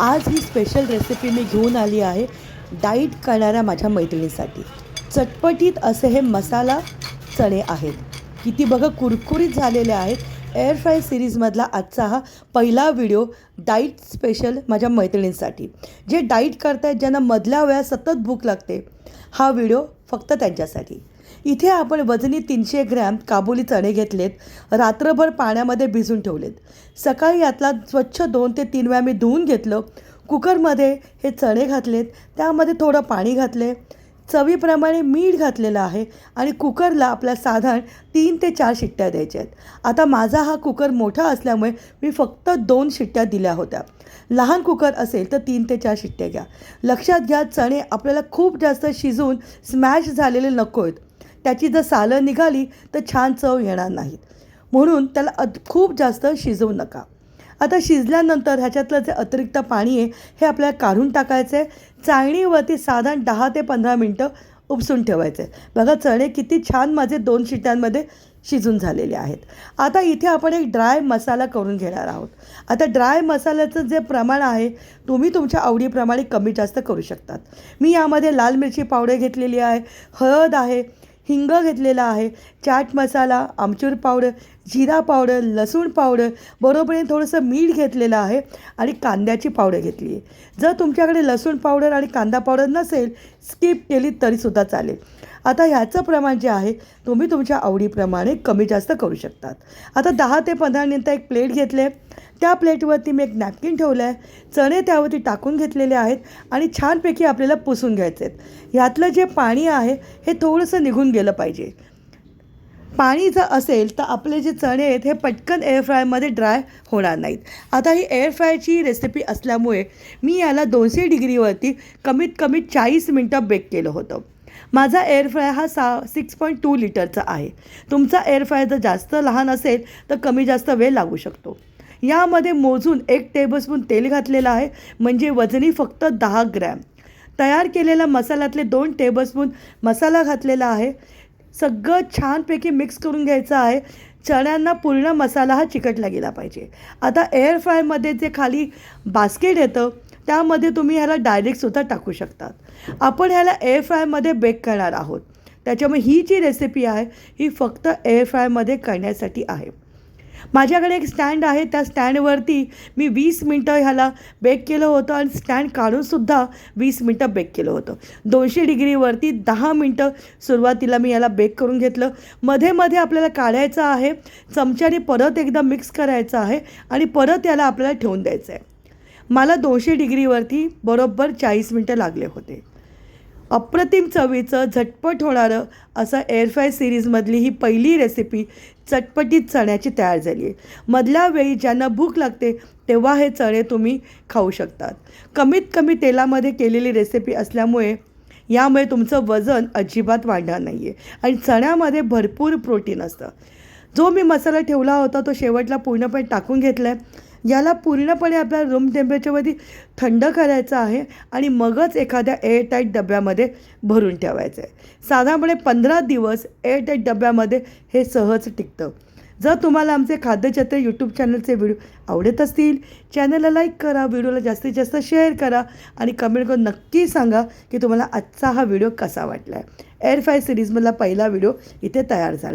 आज ही special recipe मी घेऊन आली आहे डाईट करणाऱ्या माझ्या मैत्रिणीसाठी. चटपटीत असे हे मसाला चणे आहेत. किती बघा कुरकुरीत झालेले आहेत. एअर फ्राय सिरीजमधला आजचा हा पहिला व्हिडिओ डाईट स्पेशल माझ्या मैत्रिणींसाठी. जे डाईट करतायत ज्यांना मधल्या वेळा सतत भूक लागते हा व्हिडिओ फक्त त्यांच्यासाठी. इथे आपण वजनी तीनशे ग्रॅम काबुली चणे घेतलेत रात्रभर पाण्यामध्ये भिजून ठेवलेत. सकाळी यातला स्वच्छ दोन ते तीन वेळा मी धुवून घेतलं. कुकरमध्ये हे चणे घातलेत त्यामध्ये थोडं पाणी घातले. चवीप्रमाणे मीठ घातलेलं आहे आणि कुकरला आपल्या साधारण तीन ते चार शिट्ट्या द्यायच्या आहेत. आता माझा हा कुकर मोठा असल्यामुळे मी फक्त दोन शिट्ट्या दिल्या होत्या. लहान कुकर असेल तर तीन ते चार शिट्ट्या घ्या. लक्षात घ्या चणे आपल्याला खूप जास्त शिजवून स्मॅश झालेले नको आहेत. त्याची जर सालं निघाली तर छान चव येणार नाहीत. म्हणून त्याला अद खूप जास्त शिजवू नका. आता शिजल्यानंतर ह्याच्यातलं जे अतिरिक्त पाणी आहे हे आपल्याला काढून टाकायचं आहे चाळणीवरती साधारण दहा ते पंधरा मिनटं उपसून ठेवायचं आहे बघा चणे किती छान माझे दोन शिट्यांमध्ये शिजून झालेले आहेत. आता इथे आपण एक ड्राय मसाला करून घेणार आहोत. आता ड्राय मसाल्याचं जे प्रमाण आहे तुम्ही तुमच्या आवडीप्रमाणे कमी जास्त करू शकतात. मी यामध्ये लाल मिरची पावडर घेतलेली आहे हळद आहे हिंग घेतलेला आहे. चाट मसाला आमचूर पावडर जिरा पावडर लसूण पावडर बरोबरीने थोडंसं मीठ घेतलेलं आहे आणि कांद्याची पावडर घेतली आहे. जर तुमच्याकडे लसूण पावडर आणि कांदा पावडर नसेल स्किप केली तरीसुद्धा चालेल. आता ह्याचं प्रमाण जे आहे तुम्ही तुमच्या आवडीप्रमाणे कमी जास्त करू शकतात. आता दहा ते पंधरा मिनटं एक प्लेट घेतले. त्या प्लेटवरती मी एक नॅपकिन ठेवलं आहे चणे त्यावरती टाकून घेतलेले आहेत आणि छानपैकी आपल्याला पुसून घ्यायचे आहेत. ह्यातलं जे पाणी आहे हे थोडंसं निघून गेलं पाहिजे. पाणी जर असेल तर आपले जे चणे आहेत हे पटकन एअर फ्रायमध्ये ड्राय होणार नाहीत. आता ही एअरफ्रायची रेसिपी असल्यामुळे मी याला दोनशे डिग्रीवरती कमीत कमी चाळीस मिनटं बेक केलं होतं. माझा एअर फ्राय हा सा सिक्स पॉईंट टू लिटरचा आहे. तुमचा एअरफ्राय जर जास्त लहान असेल तर कमी जास्त वेळ लागू शकतो. यामध्ये मोजून एक टेबलस्पून तेल घातलेलं आहे. म्हणजे वजनी फक्त दहा ग्रॅम. तयार केलेल्या मसाल्यातले दोन टेबलस्पून मसाला घातलेला आहे. सगळं छानपैकी मिक्स करून घ्यायचं आहे. चण्यांना पूर्ण मसाला हा चिकटला गेला पाहिजे. आता एअर फ्रायमध्ये जे खाली बास्केट येतं त्यामध्ये तुम्ही ह्याला डायरेक्टसुद्धा टाकू शकतात. आपण ह्याला एअर फ्रायमध्ये बेक करणार आहोत. त्याच्यामुळे ही जी रेसिपी आहे ही फक्त एअर फ्रायमध्ये करण्यासाठी आहे. माझ्याकडे एक स्टँड आहे त्या स्टँडवरती मी वीस मिनटं ह्याला बेक केलं होतं आणि स्टँड काढूनसुद्धा वीस मिनटं बेक केलं होतं. दोनशे डिग्रीवरती दहा मिनटं सुरुवातीला मी याला बेक करून घेतलं. मध्ये मध्ये आपल्याला काढायचं आहे चमच्याने परत एकदा मिक्स करायचं आहे आणि परत याला आपल्याला ठेवून द्यायचं आहे मला दोनशे डिग्रीवरती बरोबर चाळीस मिनटं लागले होते. अप्रतिम चवीचं झटपट होणारं असं एअरफ्राय सिरीजमधली ही पहिली रेसिपी चटपटीत चण्याची तयार झाली आहे. मधल्या वेळी ज्यांना भूक लागते तेव्हा हे चणे तुम्ही खाऊ शकतात. कमीत कमी तेलामध्ये केलेली रेसिपी असल्यामुळे यामुळे तुमचं वजन अजिबात वाढणार नाही आहे आणि चण्यामध्ये भरपूर प्रोटीन असतं. जो मी मसाला ठेवला होता तो शेवटला पूर्णपणे टाकून घेतला आहे याला पूर्णपणे आपल्याला रूम टेम्परेचरवरती थंड करायचं आहे आणि मगच एखाद्या एअरटाईट डब्यामध्ये भरून ठेवायचं आहे साधारणपणे पंधरा दिवस एअरटाईट डब्यामध्ये हे सहज टिकतं. जर तुम्हाला आमचे खाद्यचत्र यूट्यूब चॅनलचे व्हिडिओ आवडत असतील चॅनलला लाईक करा व्हिडिओला जास्तीत जास्त शेअर करा आणि कमेंट करून नक्की सांगा की तुम्हाला आजचा हा व्हिडिओ कसा वाटला आहे एअर फाय सिरीजमधला पहिला व्हिडिओ इथे तयार झाला.